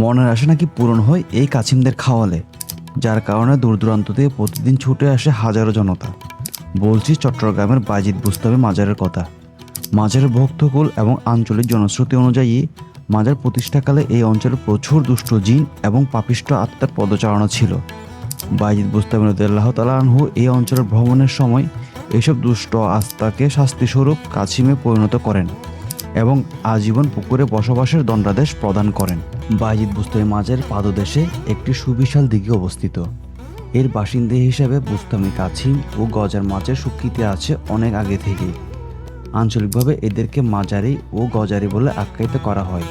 মনের আশা নাকি পূরণ হয় এই কাছিমদের খাওয়ালে, যার কারণে দূর দূরান্ত থেকে প্রতিদিন ছুটে আসে হাজারো জনতা। বলছি চট্টগ্রামের বাজিদ বুস্তাবে মাজারের কথা। মাজারের ভক্তকুল এবং আঞ্চলিক জনশ্রুতি অনুযায়ী, মাজার প্রতিষ্ঠাকালে এই অঞ্চলে প্রচুর দুষ্ট জিন এবং পাপিষ্ট আত্মার পদচারণা ছিল। বাইজিদ বুস্তাবিন রদিয়াল্লাহ তালাহু এই অঞ্চলের ভ্রমণের সময় এইসব দুষ্ট আস্তাকে শাস্তিস্বরূপ কাছিমে পরিণত করেন এবং আজীবন পুকুরে বসবাসের দণ্ডাদেশ প্রদান করেন। বাইজিদ বুস্তামি মাঝের পাদদেশে একটি সুবিশাল দিঘি অবস্থিত। এর বাসিন্দা হিসেবে বুস্তামি কাছিম ও গজার মাছের স্বীকৃতি আছে অনেক আগে থেকেই। আঞ্চলিকভাবে এদেরকে মাজারি ও গজারি বলে আখ্যায়িত করা হয়।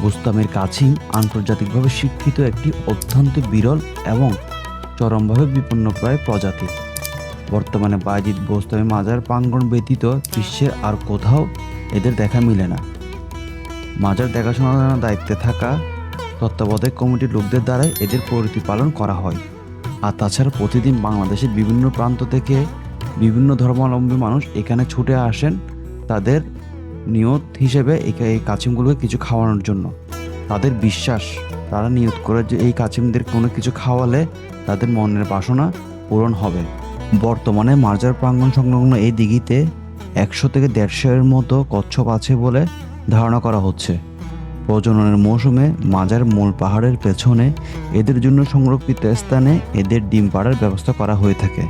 বুস্তামের কাছিম আন্তর্জাতিকভাবে শিক্ষিত একটি অত্যন্ত বিরল এবং চরমভাবে বিপন্নপ্রায় প্রজাতি। বর্তমানে বাজিদ বোস্তামি মাজার প্রাঙ্গণ ব্যতীত বিশ্বের আর কোথাও এদের দেখা মিলে না। মাজার দেখাশোনার দায়িত্বে থাকা তত্ত্বাবধায়ক কমিটির লোকদের দ্বারাই এদের প্রতিপালন করা হয়। আর তাছাড়া প্রতিদিন বাংলাদেশের বিভিন্ন প্রান্ত থেকে বিভিন্ন ধর্মাবলম্বী মানুষ এখানে ছুটে আসেন তাদের নিয়ত হিসেবে এই কাছিমগুলোকে কিছু খাওয়ানোর জন্য। তাদের বিশ্বাস, তারা নিয়ত করে যে এই কাছিমদের কোনো কিছু খাওয়ালে তাদের মনের বাসনা পূরণ হবে। বর্তমানে মার্জার প্রাঙ্গণ সংলগ্ন এই দিঘিতে একশো থেকে দেড়শো এর মতো কচ্ছপ আছে বলে ধারণা করা হচ্ছে। প্রজননের মৌসুমে মাজার মূল পাহাড়ের পেছনে এদের জন্য সংরক্ষিত স্থানে এদের ডিম পাড়ার ব্যবস্থা করা হয়ে থাকে।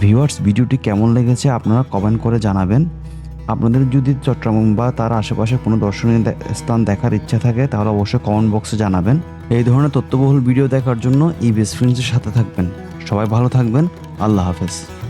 ভিউয়ার্স, ভিডিওটি কেমন লেগেছে আপনারা কমেন্ট করে জানাবেন। আপনাদের যদি চট্টগ্রাম বা তার আশেপাশে কোনো দর্শনীয় স্থান দেখার ইচ্ছা থাকে, তাহলে অবশ্যই কমেন্ট বক্সে জানাবেন। এই ধরনের তথ্যবহুল ভিডিও দেখার জন্য ইবিএস ফ্রেন্ডসের সাথে থাকবেন। সবাই ভালো থাকবেন। আল্লাহ হাফেজ।